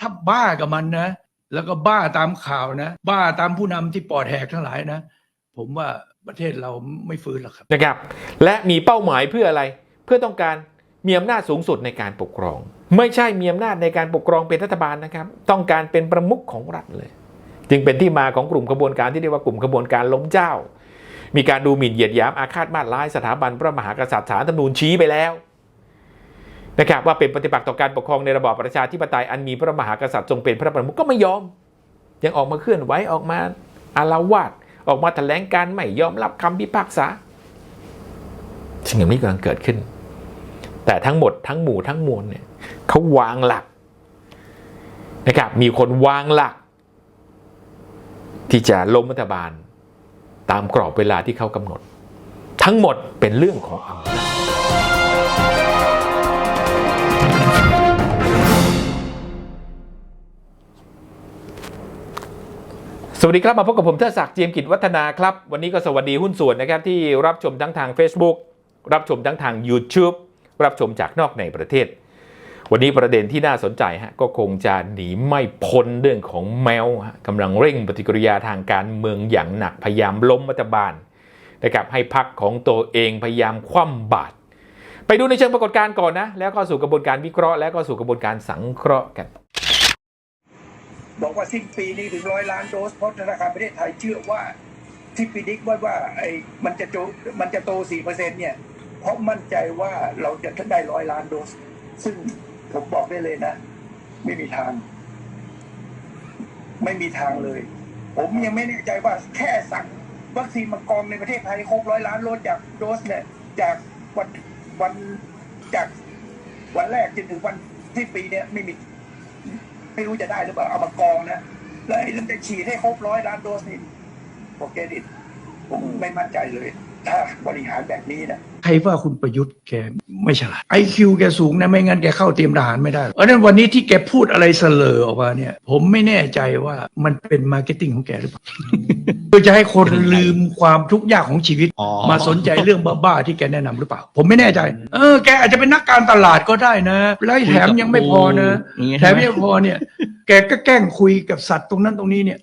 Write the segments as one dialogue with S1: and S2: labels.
S1: ถ้าบ้ากับมันนะ แล้วก็บ้าตามข่าวนะ บ้าตามผู้นำที่ปอดแหกทั้งหลายนะ ผมว่าประเทศเราไม่ฟื้นหรอกครับ
S2: นะครับ และมีเป้าหมายเพื่ออะไร เพื่อต้องการมีอำนาจสูงสุดในการปกครอง ไม่ใช่มีอำนาจในการปกครองเป็นรัฐบาลนะครับ ต้องการเป็นประมุขของรัฐเลย จึงเป็นที่มาของกลุ่มขบวนการที่เรียกว่ากลุ่มขบวนการล้มเจ้า มีการดูหมิ่นเหยียดหยามอาฆาตมาตร้ายสถาบันพระมหากษัตริย์สารรัฐธรรมนูญชี้ไปแล้ว นะครับว่าเป็นปฏิปักษ์ต่อการปกครองในระบอบประชาธิปไตยอันมีพระมหากษัตริย์ทรงเป็นพระประมุขก็ไม่ยอม ยังออกมาเคลื่อนไหวออกมาอาละวาดออกมาแถลงการไม่ยอมรับคำพิพากษาสิ่งอย่างนี้กำลังเกิดขึ้น แต่ทั้งหมดทั้งหมู่ทั้งมวลเนี่ยเขาวางหลักนะครับมีคนวางหลัก ที่จะล้มรัฐบาล ตามกรอบเวลาที่เขากำหนด ทั้งหมดเป็นเรื่องของอำนาจ สวัสดีครับ มาพบกับผมเทดศักดิ์เจียมกิจวัฒนาครับ วันนี้ก็สวัสดีหุ้นส่วนนะครับ ที่รับชมทั้งทาง Facebook รับชมทั้งทาง YouTube รับชมจากนอกในประเทศ วันนี้ประเด็นที่น่าสนใจฮะก็คงจะหนีไม่พ้นเรื่องของแมวกำลังเร่งปฏิกิริยาทางการเมืองอย่างหนักพยายามล้มรัฐบาลนะครับให้พักของตัวเองพยายามคว่ำบาตรไปดูในเชิงปรากฏการณ์ก่อนนะแล้วก็สู่กระบวนการวิเคราะห์แล้วก็สู่กระบวนการสังเคราะห์กัน
S3: บอกว่าสิ้นปีนี้ถึงร้อยล้านโดส เพราะธนาคารประเทศไทยเชื่อว่าที่พิดิกว่าว่าไอ้มันจะโตมันจะโตสี่เปอร์เซ็นเนี่ย เพราะมั่นใจว่าเราจะได้ร้อยล้านโดส ซึ่งผมบอกได้เลยนะ ไม่มีทาง ไม่มีทางเลย ผมยังไม่แน่ใจว่าแค่สั่งวัคซีนมากองในประเทศไทยครบร้อยล้านโดสจากโดสเนี่ย จากวันวันจากวันแรกจนถึงวันที่ปีเนี่ยไม่มี ไม่รู้จะได้หรือเปล่าเอามากองนะแล้วไอ้เรื่องจะฉีดให้ครบร้อยล้านโดสนี่โอเคดิผมไม่มั่นใจเลย ถ้าบริหารแบบนี้นะ
S1: ใครว่าคุณประยุทธ์แกไม่ฉลาดไอคิวแกสูงนะไม่งั้นแกเข้าเตรียมทหารไม่ได้เพราะฉะนั้นวันนี้ที่แกพูดอะไรเสลอออกมาเนี่ยผมไม่แน่ใจว่ามันเป็นมาร์เก็ตติ้งของแกหรือเปล่าเพื่อจะให้คนลืมความทุกข์ยากของชีวิต
S4: อ๋อ
S1: มาสนใจเรื่องบ้าๆที่แกแนะนำหรือเปล่า ผมไม่แน่ใจ เออแกอาจจะเป็นนักการตลาดก็ได้นะ แล้วแถมยังไม่พอนะ
S4: อย่างงี้
S1: แถ
S4: ใช่
S1: ม
S4: ไหม
S1: ยังไม่พอเนี่ย แกก็แกล้งคุยกับสัตว์ตรงนั้นตรงนี้เนี่ย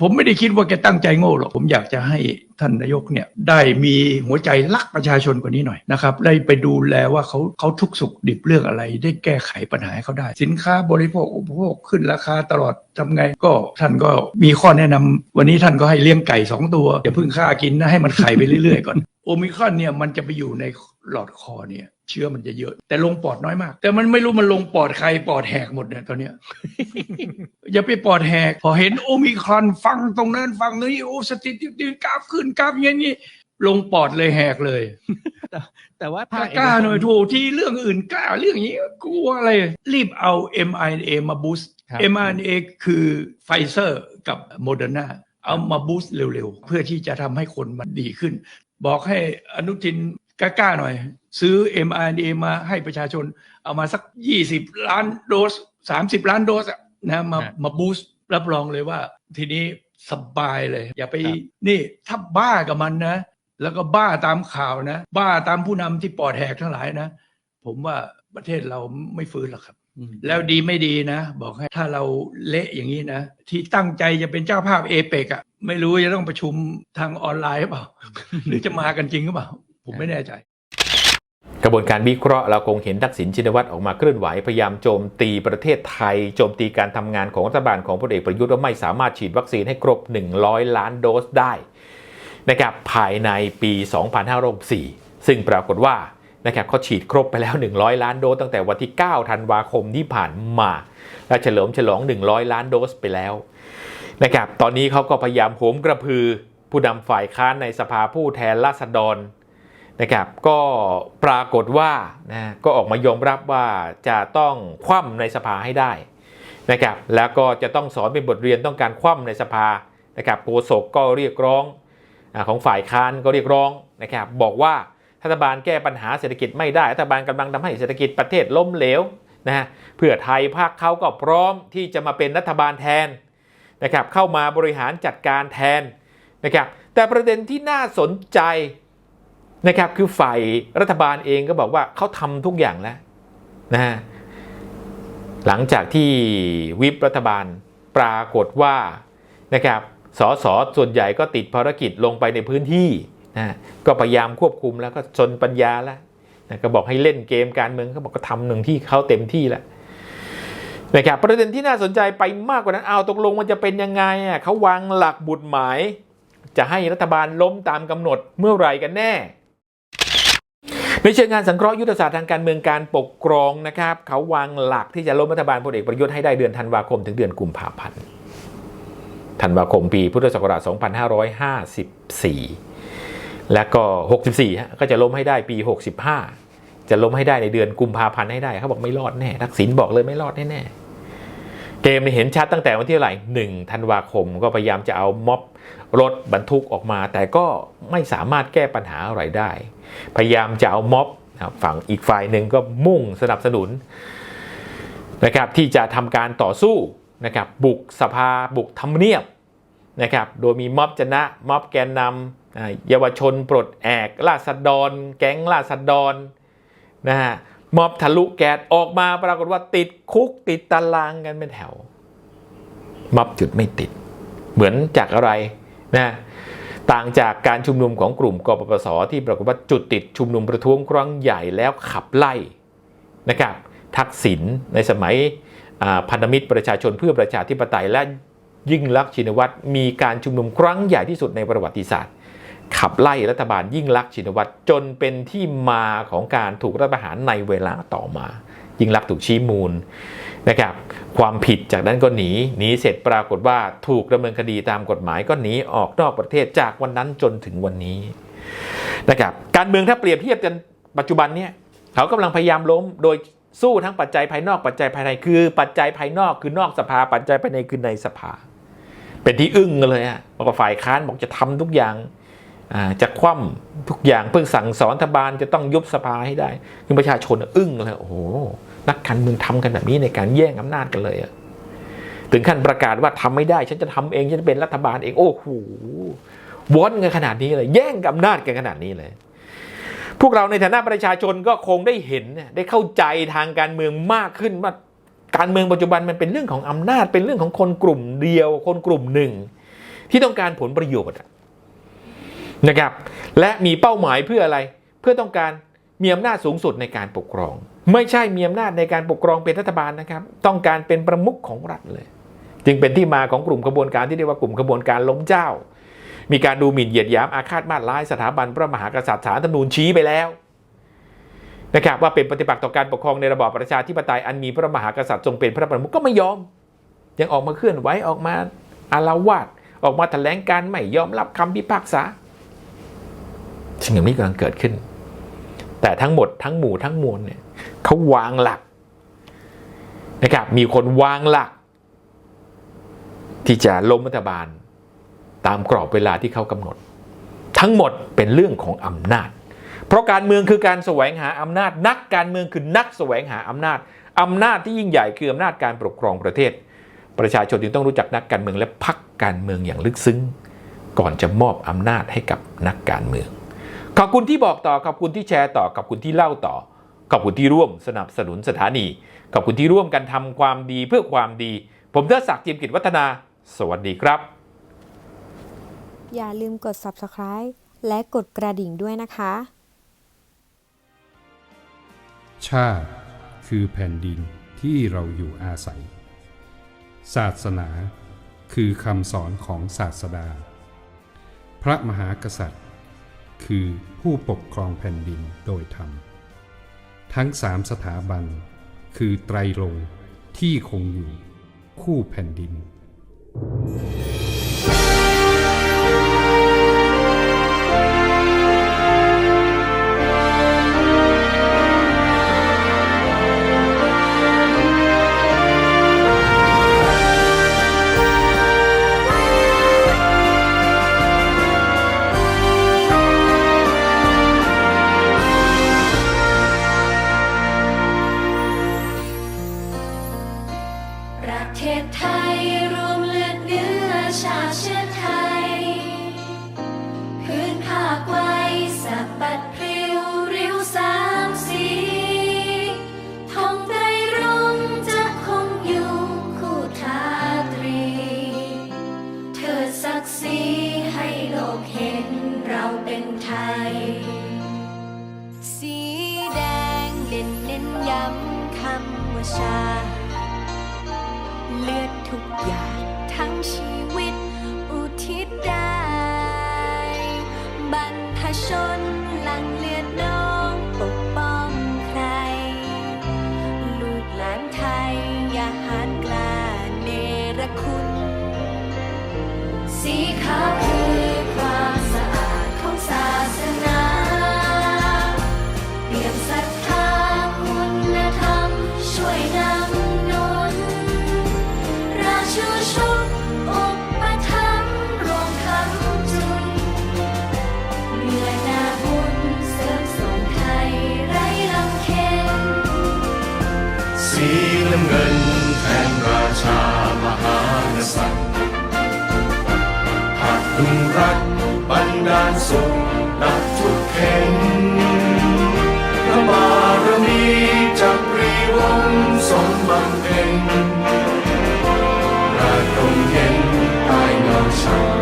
S1: ผมไม่ได้คิดว่าแกตั้งใจโง่หรอก ผมอยากจะให้ท่านนายกเนี่ยได้มีหัวใจรักประชาชนกว่านี้หน่อยนะครับ ได้ไปดูแลว่าเขาเขาทุกข์สุขดิบเรื่องอะไร ได้แก้ไขปัญหาให้เขาได้ สินค้าบริโภคอุปโภคขึ้นราคาตลอดทำไงก็ท่านก็มีข้อแนะนำวันนี้ท่านก็ให้เลี้ยงไก่สองตัวอย่าเพิ่งฆ่ากินนะให้มันไข่ไปเรื่อยๆก่อน โอมิครอนเนี่ยมันจะไปอยู่ในหลอดคอเนี่ย เชื้อมันจะเยอะ แต่ลงปอดน้อยมาก แต่มันไม่รู้มันลงปอดใครปอดแหกหมดเนี่ยตอนเนี้ยอย่าไปปอดแหก พอเห็นโอมิครอนฟังตรงนั้นฟังนี้โอ้สติติกราฟขึ้นกราฟอย่างนี้ลงปอดเลยแหกเลย
S4: แต่ว่า
S1: ถ้า
S4: ถ้าก
S1: ล้าหน่อยถูกที่เรื่องอื่นกล้าเรื่องนี้กลัวอะไร รีบเอา mRNA มาบูสต์
S4: ครับ
S1: mRNA คือไฟเซอร์กับโมเดอร์นาเอามาบูสต์เร็วๆ เพื่อที่จะทำให้คนมันดีขึ้น บอกให้อนุทินกล้าๆหน่อย ซื้อ mRNA มาให้ประชาชน เอามาสัก 20 ล้านโดส 30 ล้านโดสอะนะมา
S4: ฮะ
S1: มาบูสต์รับรองเลยว่า ทีนี้สบายเลย อย่าไป
S4: ครับ
S1: นี่ถ้าบ้ากับมันนะ แล้วก็บ้าตามข่าวนะ บ้าตามผู้นำที่ปอดแหกทั้งหลายนะ ผมว่าประเทศเราไม่ฟื้นหรอกครับ
S4: อืม
S1: แล้วดีไม่ดีนะ บอกให้ถ้าเราเละอย่างนี้นะ ที่ตั้งใจจะเป็นเจ้าภาพเอเปกอะ ไม่รู้จะต้องประชุมทางออนไลน์หรือเปล่า หรือจะมากันจริงหรือเปล่า ผมไม่แน่ใจ
S2: กระบวนการวิเคราะห์เราคงเห็นทักษิณชินวัตรออกมาเคลื่อนไหวพยายามโจมตีประเทศไทย โจมตีการทำงานของรัฐบาลของพลเอกประยุทธ์ว่าไม่สามารถฉีดวัคซีนให้ครบ 100 ล้านโดสได้นะครับภายในปี 2564 ซึ่งปรากฏว่านะครับเขาฉีดครบไปแล้ว 100 ล้านโดสตั้งแต่วันที่ 9 ธันวาคมที่ผ่านมา และเฉลิมฉลอง 100 ล้านโดสไปแล้ว นะครับ ตอนนี้เขาก็พยายามโหมกระพือผู้นำฝ่ายค้านในสภาผู้แทนราษฎรนะครับก็ปรากฏว่านะก็ออกมายอมรับว่าจะต้องคว่ำในสภาให้ได้นะครับแล้วก็จะต้องสอนเป็นบทเรียนต้องการคว่ำในสภานะครับโฆษกก็เรียกร้องอาของฝ่ายค้านก็เรียกร้องนะครับบอกว่ารัฐบาลแก้ปัญหาเศรษฐกิจไม่ได้รัฐบาลกำลังทำให้เศรษฐกิจประเทศล้มเหลวนะฮะเพื่อไทยภาคเขาก็พร้อมที่จะมาเป็นรัฐบาลแทน นะครับเข้ามาบริหารจัดการแทนนะครับแต่ประเด็นที่น่าสนใจนะครับคือฝ่ายรัฐบาลเองก็บอกว่าเขาทำทุกอย่างแล้วนะฮะหลังจากที่วิปรัฐบาลปรากฏว่านะครับสสส่วนใหญ่ก็ติดภารกิจลงไปในพื้นที่นะก็พยายามควบคุมแล้วก็จนปัญญาแล้วนะก็บอกให้เล่นเกมการเมืองเขาบอกก็ทำหนึ่งที่เขาเต็มที่แล้ว นะครับประเด็นที่น่าสนใจไปมากกว่านั้นเอาตกลงมันจะเป็นยังไงอะเขาวางหลักบุตรหมาย จะให้รัฐบาลล้มตามกำหนดเมื่อไหร่กันแน่ ในเชิงงานสังเคราะห์ยุทธศาสตร์ทางการเมืองการปกครองนะครับเขาวางหลักที่จะล้มรัฐบาลพลเอกประยุทธ์ให้ได้เดือนธันวาคมถึงเดือนกุมภาพันธ์ธันวาคมปีพุทธศักราช 2554 และก็ 64ฮะก็จะล้มให้ได้ปี 65 จะล้มให้ได้ในเดือนกุมภาพันธ์ให้ได้เขาบอกไม่รอดแน่ทักษิณบอกเลยไม่รอดแน่ๆเกมเนี่เห็นชัดตั้งแต่วันที่เท่าไหร่หนึ่งธันวาคมก็พยายามจะเอาม็อบรถบรรทุกออกมา แต่ก็ไม่สามารถแก้ปัญหาอะไรได้ พยายามจะเอาม็อบฝั่งอีกฝ่ายหนึ่งก็มุ่งสนับสนุนนะครับที่จะทำการต่อสู้นะครับบุกสภาบุกทำเนียบนะครับโดยมีม็อบจนะม็อบแกนนำเยาวชนปลดแอกราษฎร แก๊งราษฎร นะฮะม็อบทะลุแก๊สออกมาปรากฏว่าติดคุกติดตารางกันเป็นแถวม็อบจุดไม่ติด เหมือนจากอะไรนะต่างจากการชุมนุมของกลุ่มกปปส ที่ปรากฏว่าจุดติดชุมนุมประท้วงครั้งใหญ่แล้วขับไล่นะครับทักษิณในสมัยพันธมิตรประชาชนเพื่อประชาธิปไตยและยิ่งลักษณ์ชินวัตรมีการชุมนุมครั้งใหญ่ที่สุดในประวัติศาสตร์ ขับไล่รัฐบาลยิ่งลักชินวัตรจนเป็นที่มาของการถูกรัฐประหารในเวลาต่อมา ยิ่งลักถูกชี้มูลนะครับความผิดจากนั้นก็หนีหนีเสร็จปรากฏว่าถูกดำเนินคดีตามกฎหมายก็หนีออกนอกประเทศจากวันนั้นจนถึงวันนี้นะครับการเมืองถ้าเปรียบเทียบกันปัจจุบันเนี่ยเขากำลังพยายามล้มโดยสู้ทั้งปัจจัยภายนอกปัจจัยภายในคือ ปัจจัยภายนอกคือนอกสภา ปัจจัยภายในคือในสภา เป็นที่อึ้งเลยอะบอกฝ่ายค้านบอกจะทำทุกอย่าง จะคว่ำทุกอย่างเพื่อสั่งสอนรัฐบาลจะต้องยุบสภาให้ได้คือประชาชนอึ้งเลยโอ้โหนักการเมืองทำกันแบบนี้ในการแย่งอำนาจกันเลยอะถึงขั้นประกาศว่าทำไม่ได้ ฉันจะทำเอง ฉันจะเป็นรัฐบาลเอง โอ้โหวอนกันขนาดนี้เลย แย่งอำนาจกันขนาดนี้เลย พวกเราในฐานะประชาชนก็คงได้เห็น ได้เข้าใจทางการเมืองมากขึ้นว่าการเมืองปัจจุบันมันเป็นเรื่องของอำนาจ เป็นเรื่องของคนกลุ่มเดียว คนกลุ่มหนึ่ง ที่ต้องการผลประโยชน์ นะครับ และมีเป้าหมายเพื่ออะไร เพื่อต้องการมีอำนาจสูงสุดในการปกครอง ไม่ใช่มีอำนาจในการปกครองเป็นรัฐบาลนะครับ ต้องการเป็นประมุขของรัฐเลย จึงเป็นที่มาของกลุ่มขบวนการที่เรียกว่ากลุ่มขบวนการล้มเจ้า มีการดูหมิ่นเหยียดหยามอาฆาตมาตร้ายสถาบันพระมหากษัตริย์สารธรรมนูญชี้ไปแล้วนะครับว่าเป็นปฏิปักษ์ต่อการปกครองในระบอบประชาธิปไตยอันมีพระมหากษัตริย์ทรงเป็นพระประมุขก็ไม่ยอม ยังออกมาเคลื่อนไหวออกมาอาละวาดออกมาแถลงการไม่ยอมรับคำพิพากษา สิ่งอย่านี้กำลังเกิดขึ้น แต่ทั้งหมดทั้งหมู่ทั้งมวลเนี่ยเขาวางหลักนะครับมีคนวางหลัก ที่จะล้มรัฐบาล ตามกรอบเวลาที่เขากำหนด ทั้งหมดเป็นเรื่องของอำนาจ เพราะการเมืองคือการแสวงหาอำนาจ นักการเมืองคือนักแสวงหาอำนาจอำนาจที่ยิ่งใหญ่คืออำนาจการปกครองประเทศ ประชาชนจึงต้องรู้จักนักการเมืองและพักการเมืองอย่างลึกซึ้ง ก่อนจะมอบอำนาจให้กับนักการเมือง ขอบคุณที่บอกต่อ ขอบคุณที่แชร์ต่อ ขอบคุณที่เล่าต่อ ขอบคุณที่ร่วมสนับสนุนสถานี ขอบคุณที่ร่วมกันทำความดีเพื่อความดี ผมเทดศักดิ์จิมกิจวัฒนา สวัสดีครับ
S4: อย่าลืมกด subscribe และกดกระดิ่งด้วยนะคะ
S5: ชาติ คือแผ่นดินที่เราอยู่อาศัย ศาสนา คือคำสอนของศาสดา พระมหากษัตริย์ คือผู้ปกครองแผ่นดินโดยธรรม ทั้งสามสถาบัน คือไตรลงที่คงอยู่คู่แผ่นดิน
S6: ชา เลือดทุกอย่างทั้งชีวิต อุทิศได้ บรรพชนหลังเลือดน้องปกป้องใคร ลูกหลานไทยอย่าหานกล้าเนรคุณ สีขาว
S7: สีน้ำเงินแทนราชามหากษัตริย์หากดุงรักบันดาลสุขนักทุกแข็งพระบารมีจักรีวงสมบังเพ็ญราตรงเย็นใต้เงาช้า